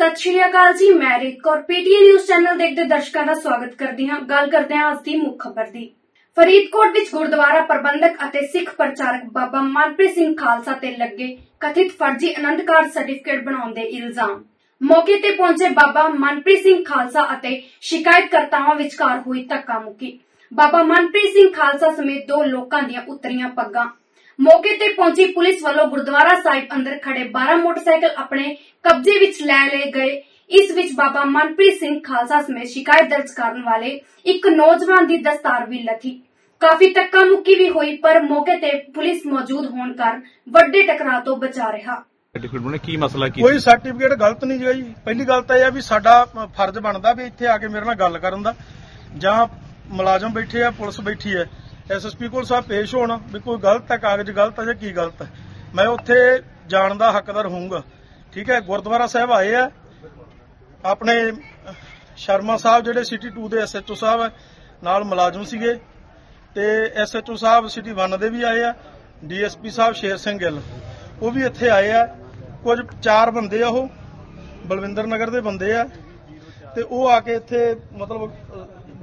ਸਤਿ ਸ਼੍ਰੀ ਅਕਾਲ ਜੀ, ਮੈਂ Reet Kaur PTA news channel ਦੇਖਦੇ ਦਰਸ਼ਕਾਂ ਦਾ ਸਵਾਗਤ ਕਰਦੀ ਹਾਂ। ਗੱਲ ਕਰਦੇ ਹਾਂ ਅੱਜ ਦੀ ਮੁੱਖ ਖਬਰ ਦੀ। ਫਰੀਦਕੋਟ ਵਿੱਚ ਗੁਰਦੁਆਰਾ ਪ੍ਰਬੰਧਕ ਅਤੇ ਸਿੱਖ ਪ੍ਰਚਾਰਕ ਬਾਬਾ ਮਨਪ੍ਰੀਤ ਸਿੰਘ ਖਾਲਸਾ ਤੇ ਲੱਗੇ ਕਥਿਤ ਫਰਜ਼ੀ ਆਨੰਦ ਕਾਰਡ ਸਰਟੀਫਿਕੇਟ ਬਣਾਉਣ ਦੇ ਇਲਜ਼ਾਮ। ਮੌਕੇ ਤੇ ਪਹੁੰਚੇ ਬਾਬਾ ਮਨਪ੍ਰੀਤ ਸਿੰਘ ਖਾਲਸਾ ਅਤੇ ਸ਼ਿਕਾਇਤਕਰਤਾਵਾਂ ਵਿਚਕਾਰ ਹੋਈ ਧੱਕਾ ਮੁੱਕੀ। ਬਾਬਾ ਮਨਪ੍ਰੀਤ ਸਿੰਘ ਖਾਲਸਾ ਸਮੇਤ ਦੋ ਲੋਕਾਂ ਦੀਆਂ ਉਤਰੀਆਂ ਪੱਗਾਂ। ਮੌਕੇ ਤੇ ਪਹੁੰਚੀ ਪੁਲਿਸ ਵੱਲੋਂ ਗੁਰਦੁਆਰਾ ਸਾਹਿਬ ਅੰਦਰ ਖੜੇ 12 ਮੋਟਰਸਾਈਕਲ ਆਪਣੇ ਕਬਜ਼ੇ ਵਿੱਚ ਲੈ ਲਏ ਗਏ। ਇਸ ਵਿੱਚ ਬਾਬਾ ਮਨਪ੍ਰੀਤ ਸਿੰਘ ਖਾਲਸਾ ਸਮੇਤ ਸ਼ਿਕਾਇਤ ਦਰਜ ਕਰਨ ਵਾਲੇ ਇੱਕ ਨੌਜਵਾਨ ਦੀ ਦਸਤਾਰ ਵੀ ਲੱਥੀ। ਕਾਫੀ ਧੱਕਾ ਮੁੱਕੀ ਵੀ ਹੋਈ ਪਰ ਮੌਕੇ ਤੇ ਪੁਲਿਸ ਮੌਜੂਦ ਹੋਣ ਕਾਰਨ ਵੱਡੇ ਟਕਰਾਅ ਤੋਂ ਬਚਾ ਰਿਹਾ। ਸਰਟੀਫਿਕੇਟ ਬਣੇ ਕੀ ਮਸਲਾ ਕੀ ਕੋਈ ਸਰਟੀਫਿਕੇਟ ਗਲਤ ਨਹੀਂ ਜੀ। ਪਹਿਲੀ ਗੱਲ ਤਾਂ ਇਹ ਆ ਵੀ ਸਾਡਾ ਫਰਜ਼ ਬਣਦਾ ਵੀ ਇੱਥੇ ਆ ਕੇ ਮੇਰੇ ਨਾਲ ਗੱਲ ਕਰਨ ਦਾ। ਜਾਂ ਮੁਲਾਜ਼ਮ ਬੈਠੇ ਆ ਪੁਲਿਸ ਬੈਠੀ ਹੈ। ਐਸਐਸਪੀ ਕੋਲ ਸਾਹਿਬ ਪੇਸ਼ ਹੋਣ ਵੀ ਕੋਈ ਗਲਤ ਹੈ, ਕਾਗਜ਼ ਗਲਤ ਹੈ ਜਾਂ ਕੀ ਗਲਤ ਹੈ। ਮੈਂ ਉੱਥੇ ਜਾਣ ਦਾ ਹੱਕਦਾਰ ਹੋਊਂਗਾ। ਠੀਕ ਹੈ, ਗੁਰਦੁਆਰਾ ਸਾਹਿਬ ਆਏ ਆ। ਆਪਣੇ ਸ਼ਰਮਾ ਸਾਹਿਬ ਜਿਹੜੇ ਸਿਟੀ 2 ਦੇ ਐਸਐਚਓ ਸਾਹਿਬ ਹੈ ਨਾਲ ਮੁਲਾਜ਼ਮ ਸੀਗੇ। ਤੇ ਐਸਐਚਓ ਸਾਹਿਬ ਸਿਟੀ 1 ਦੇ ਵੀ ਆਏ ਆ, ਡੀਐਸਪੀ ਸਾਹਿਬ ਸ਼ੇਰ ਸਿੰਘ ਗਿੱਲ। ਉਹ ਵੀ ਇੱਥੇ ਆਏ ਆ। ਕੁਝ ਚਾਰ ਬੰਦੇ ਆ ਉਹ, ਬਲਵਿੰਦਰ ਨਗਰ ਦੇ ਬੰਦੇ ਆ। ਤੇ ਉਹ ਆ ਕੇ ਇੱਥੇ ਮਤਲਬ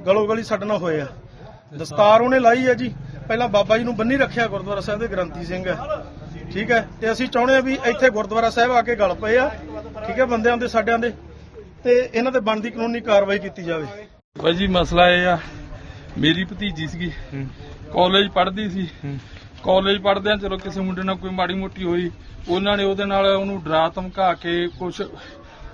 ਗਲੋ ਗਲੀ ਛੱਡਣਾ ਹੋਏ ਆ। ਦਸਤਾਰ ਉਹਨੇ ਲਾਈ ਹੈ ਜੀ। ਪਹਿਲਾਂ ਬਾਬਾ ਜੀ ਨੂੰ ਬੰਨੀ ਰੱਖਿਆ ਗੁਰਦੁਆਰਾ ਸਾਹਿਬ ਦੇ ਗ੍ਰੰਥੀ ਸਿੰਘ ਹੈ। ਠੀਕ ਹੈ। ਤੇ ਅਸੀਂ ਚਾਹੁੰਦੇ ਆ ਵੀ ਇੱਥੇ ਗੁਰਦੁਆਰਾ ਸਾਹਿਬ ਆ ਕੇ ਗਲ ਪਏ ਆ। ਠੀਕ ਹੈ ਬੰਦਿਆਂ ਦੇ ਸਾਡਿਆਂ ਦੇ। ਤੇ ਇਹਨਾਂ ਤੇ ਬਣਦੀ ਕਾਨੂੰਨੀ ਕਾਰਵਾਈ ਕੀਤੀ ਜਾਵੇ। ਭਾਈ ਜੀ ਮਸਲਾ ਇਹ ਆ। ਮੇਰੀ ਭਤੀਜੀ ਸੀਗੀ। ਕਾਲਜ ਪੜ੍ਹਦੀ ਸੀ। ਕਾਲਜ ਪੜ੍ਹਦਿਆਂ ਚਲੋ ਕਿਸੇ ਮੁੰਡੇ ਨਾਲ ਕੋਈ ਮਾੜੀ ਮੋਟੀ ਹੋਈ ਉਹਨਾਂ ਨੇ ਉਹਦੇ ਨਾਲ ਉਹਨੂੰ ਡਰਾ ਧਮਕਾ ਕੇ ਕੁਝ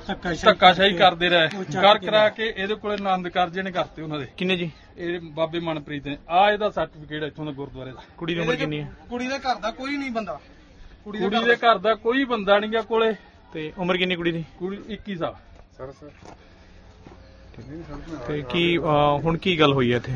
ਧੱਕਾਸ਼ਾਹੀ ਕਰਦੇ ਰਹੇ। ਕਰ ਕਰਾ ਕੇ ਇਹਦੇ ਕੋਲੇ ਆਨੰਦ ਕਾਰਜ ਨੇ ਕਰਤੇ ਉਹਨਾਂ ਦੇ। ਕਿੰਨੇ ਜੀ? ਇਹ ਬਾਬੇ ਮਨਪ੍ਰੀਤ ਨੇ। ਆ ਇਹਦਾ ਸਰਟੀਫਿਕੇਟ ਇੱਥੋਂ ਦਾ ਗੁਰਦੁਆਰੇ ਦਾ। ਕੁੜੀ ਦੀ ਉਮਰ ਕਿੰਨੀ ਹੈ ਕੁੜੀ ਦੇ ਘਰ ਦਾ ਕੋਈ ਨਹੀਂ ਬੰਦਾ। ਕੁੜੀ ਦੇ ਘਰ ਦਾ ਕੋਈ ਬੰਦਾ ਨਹੀਂ ਗਿਆ ਕੋਲੇ। ਤੇ ਉਮਰ ਕਿੰਨੀ ਕੁੜੀ ਦੀ? ਕੁੜੀ 21 ਸਾਲ। ਤੇ ਕੀ ਅਹ, ਹੁਣ ਕੀ ਗੱਲ ਹੋਈ ਹੈ ਇੱਥੇ?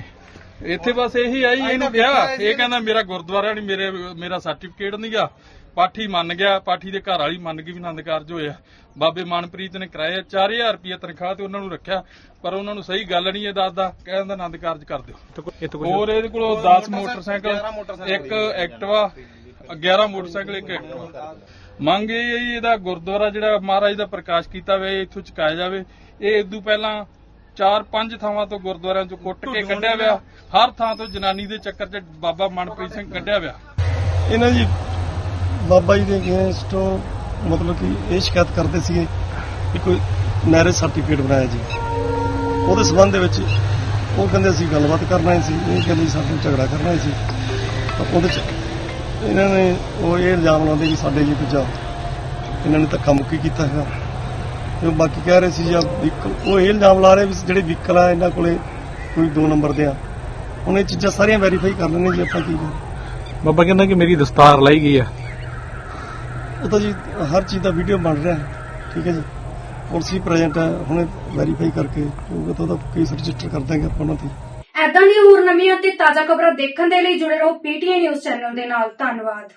ਇੱਥੇ ਬਸ ਇਹੀ ਆਈ ਇਹਨੂੰ ਕਿਹਾ ਇਹ ਕਹਿੰਦਾ ਮੇਰਾ ਗੁਰਦੁਆਰਾ ਨਹੀਂ ਮੇਰੇ ਮੇਰਾ ਸਰਟੀਫਿਕੇਟ ਨਹੀਂਗਾ ਪਾਠੀ ਮੰਨ ਗਿਆ ਪਾਠੀ ਦੇ ਘਰ ਵਾਲੀ ਮੰਨ ਗਈ ਵੀ ਆਨੰਦ ਕਾਰਜ ਹੋਇਆ। ਬਾਬੇ ਮਨਪ੍ਰੀਤ ਨੇ ਕਰਾਇਆ 4000 ਰੁਪਏ ਤਨਖਾਹ ਤੇ ਉਹਨਾਂ ਨੂੰ ਰੱਖਿਆ ਪਰ ਉਹਨਾਂ ਨੂੰ ਸਹੀ ਗੱਲ ਨਹੀਂ ਇਹ ਦੱਸਦਾ ਕਹਿੰਦਾ ਆਨੰਦ ਕਾਰਜ ਕਰ ਦਿਓ। ਹੋਰ ਇਹਦੇ ਕੋਲੋਂ 10 ਮੋਟਰਸਾਈਕਲ ਇੱਕ ਐਕਟਿਵਾ 11 ਮੋਟਰਸਾਈਕਲ ਇੱਕ ਐਕਟਿਵਾ। ਮੰਗ ਇਹ ਹੈ ਜੀ ਇਹਦਾ ਗੁਰਦੁਆਰਾ ਜਿਹੜਾ ਮਹਾਰਾਜ ਦਾ ਪ੍ਰਕਾਸ਼ ਕੀਤਾ ਹੋਇਆ ਇਹ ਇੱਥੋਂ ਚੁਕਾਇਆ ਜਾਵੇ। ਇਹ ਇਦੋਂ ਪਹਿਲਾਂ ਚਾਰ ਪੰਜ ਥਾਵਾਂ ਤੋਂ ਗੁਰਦੁਆਰਿਆਂ ਚੋਂ ਕੁੱਟ ਕੇ ਕੱਢਿਆ ਹੋਇਆ ਹਰ ਥਾਂ ਤੋਂ ਜਨਾਨੀ ਦੇ ਚੱਕਰ 'ਚ ਬਾਬਾ ਮਨਪ੍ਰੀਤ ਸਿੰਘ ਕੱਢਿਆ ਹੋਇਆ ਇਹਨਾਂ ਜੀ ਬਾਬਾ ਜੀ ਦੇ ਅਗੇਂਸਟ ਮਤਲਬ ਕਿ ਇਹ ਸ਼ਿਕਾਇਤ ਕਰਦੇ ਸੀਗੇ ਕਿ ਕੋਈ ਮੈਰਿਜ ਸਰਟੀਫਿਕੇਟ ਬਣਾਇਆ ਜੀ। ਉਹਦੇ ਸਬੰਧ ਦੇ ਵਿੱਚ ਉਹ ਕਹਿੰਦੇ ਅਸੀਂ ਗੱਲਬਾਤ ਕਰਨਾ ਹੀ ਸੀ। ਇਹ ਕਹਿੰਦੇ ਸੀ ਸਾਡੇ ਨਾਲ ਝਗੜਾ ਕਰਨਾ ਹੀ ਸੀ। ਤਾਂ ਉਹਦੇ ਚ ਇਹਨਾਂ ਨੇ ਉਹ ਇਹ ਇਲਜ਼ਾਮ ਲਾਉਂਦੇ ਕਿ ਸਾਡੇ ਜੀ ਕੁਝ ਇਹਨਾਂ ਨੇ ਧੱਕਾ ਮੁੱਕੀ ਕੀਤਾ ਹੈਗਾ। ਤੇ ਬਾਕੀ ਕਹਿ ਰਹੇ ਸੀ ਜਾਂ ਵਹੀਕਲ ਉਹ ਇਹ ਇਲਜ਼ਾਮ ਲਾ ਰਹੇ ਵੀ ਜਿਹੜੇ ਵਹੀਕਲ ਆ ਇਹਨਾਂ ਕੋਲੇ ਕੋਈ ਦੋ ਨੰਬਰ ਦੇ ਆ। ਹੁਣ ਇਹ ਚੀਜ਼ਾਂ ਸਾਰੀਆਂ ਵੈਰੀਫਾਈ ਕਰ ਲੈਣੇ ਜੀ ਆਪਾਂ ਕੀ ਕਰੀਏ। ਬਾਬਾ ਕਹਿੰਦਾ ਕਿ ਮੇਰੀ ਦਸਤਾਰ ਲਾਈ ਗਈ ਹੈ ਉਹ ਤਾਂ ਜੀ ਹਰ ਚੀਜ਼ ਦਾ ਵੀਡੀਓ ਬਣ ਰਿਹਾ ਹੈ। ਠੀਕ ਹੈ ਜੀ। ਪੁਲਿਸ ਪ੍ਰੈਜ਼ੈਂਟ ਹੈ। ਹੁਣੇ ਵੈਰੀਫਾਈ ਕਰਕੇ ਹੋਊਗਾ ਤਾਂ ਉਹਦਾ ਕੇਸ ਰਜਿਸਟਰ ਕਰ ਦਾਂਗੇ ਆਪਾਂ ਉਹਨਾਂ ਤੇ। ਐਦਾਂ ਦੀਆਂ ਹੋਰ ਨਵੀਆਂ ਤੇ ਤਾਜ਼ਾ ਖਬਰਾਂ ਦੇਖਣ ਦੇ ਲਈ ਜੁੜੇ ਰਹੋ ਪੀਟੀਏ ਨਿਊਜ਼ ਚੈਨਲ ਦੇ ਨਾਲ। ਧੰਨਵਾਦ।